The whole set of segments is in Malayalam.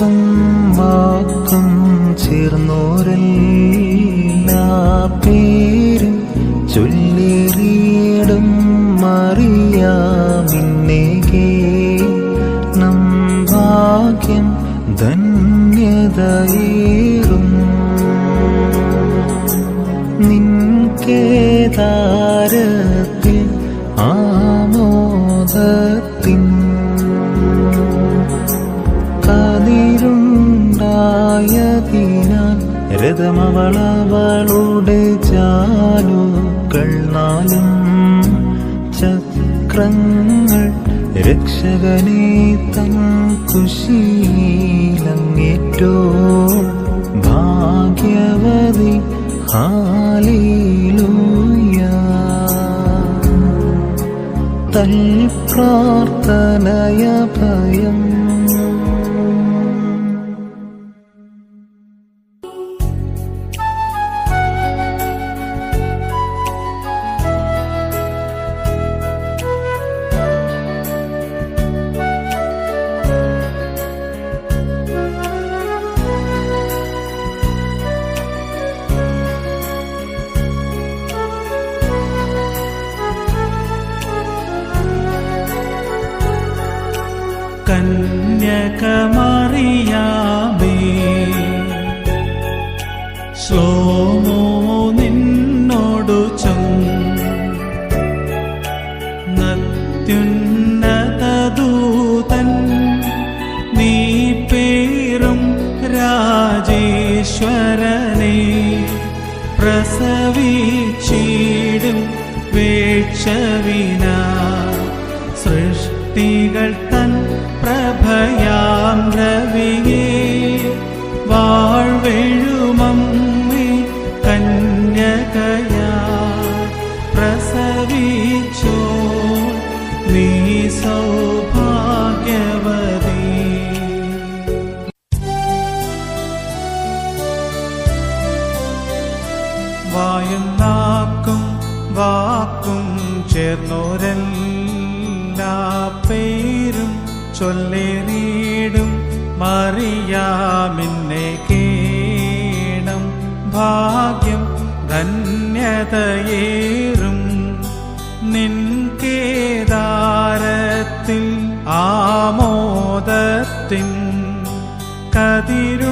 വാക്കും വാക്കും ചേർന്നോരെല്ലാ. പേരും ചൊല്ലേറിയിടും മറിയാമിന്നേകേ നം ഭാഗ്യം ധന്യതയേറും. നിൻ രഥമവളവളുടെ ജാലുകൾ നാലും ചക്രങ്ങൾ രക്ഷകനെ തൻ കുശീലങ്ങേറ്റോ ഭാഗ്യവതി ഹാലീലൂയ. തൽ പ്രാർത്ഥനയ ഭയം കന്യകമറിയാമേ. ശ്ലോമോ നിന്നോടു ചൊന്നത്യുന്നതദൂതൻ നീ പേരും രാജേശ്വരനെ. പ്രസവിച്ചിടും വേക്ഷവിന. സൃഷ്ടികൾ നാക്കും വാക്കും ചേർന്നോരെല്ലാ പേരും ചൊല്ലേറിയിടും മറിയാമിന്നെ കേണം. ഭാഗ്യം ധന്യതയേറും നിൻ കേദാരത്തിൽ ആമോദത്തിൻ കതിരുണ്ടായതിനാൽ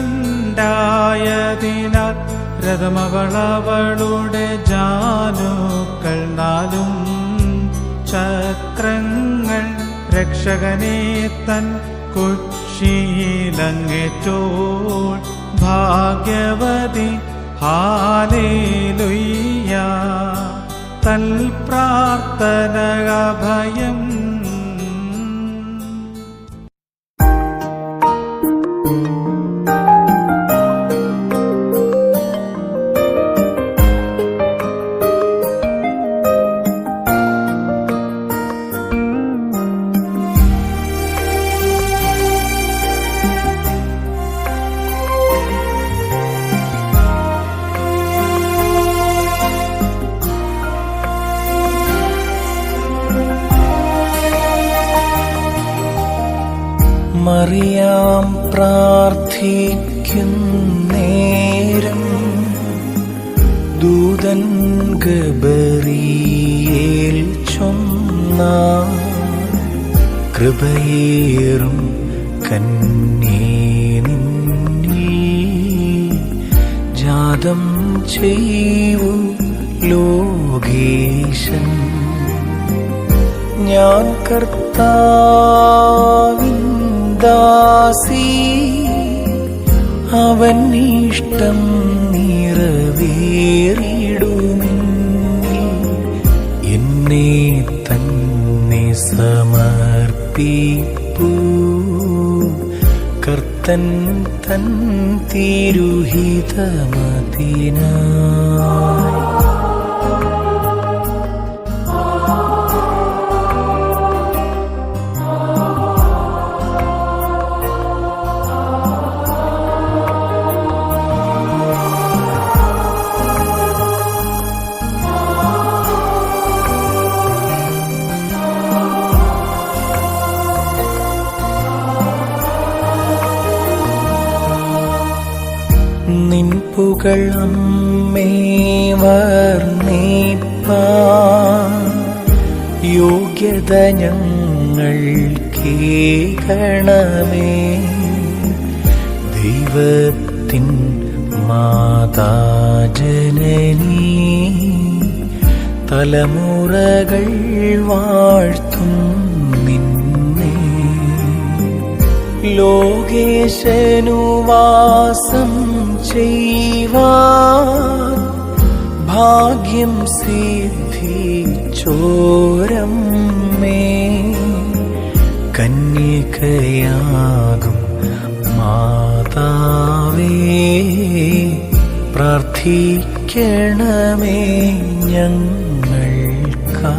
രഥമവളവളുടെ ജാനുക്കൾ നാലും ചക്രങ്ങൾ രക്ഷകനെ തൻ കുശീലങ്ങേറ്റോൾ ഭാഗ്യവതി. ഹാലേലുയ്യ. തൽ പ്രാർത്ഥന ഭയം മറിയാം പ്രാർത്ഥിക്കുന്നേരം ദൂതൻ ഗബറിയേൽ ചൊന്ന. കൃപയേറും കന്നേ ജാതം ചെയ്യൂ ലോകേശൻ. ഞാൻ കർത്താവിൻ ദാസി അവൻ ഇഷ്ടം നിറവേറിടുമെന്നിൽ എന്നെ തന്നെ സമർപ്പിപ്പൂ. കർത്തൻ തൻ തിരുഹിതമതിനായി അമ്മേ വർണിപ്പാ. യോഗ്യത ഞങ്ങൾ കേകണമേ. ദൈവത്തിൻ മാതാജനനീ. തലമുറകൾ വാഴ്ത്തും നിന്നെ. ലോകേശനു വാസം ചെയ്യുവാൻ ഭാഗ്യം സിദ്ധിച്ചോരമ്മേ. കന്യകയാകും മാതാവേ പ്രാർത്ഥിക്കണമേ ഞങ്ങൾക്കാ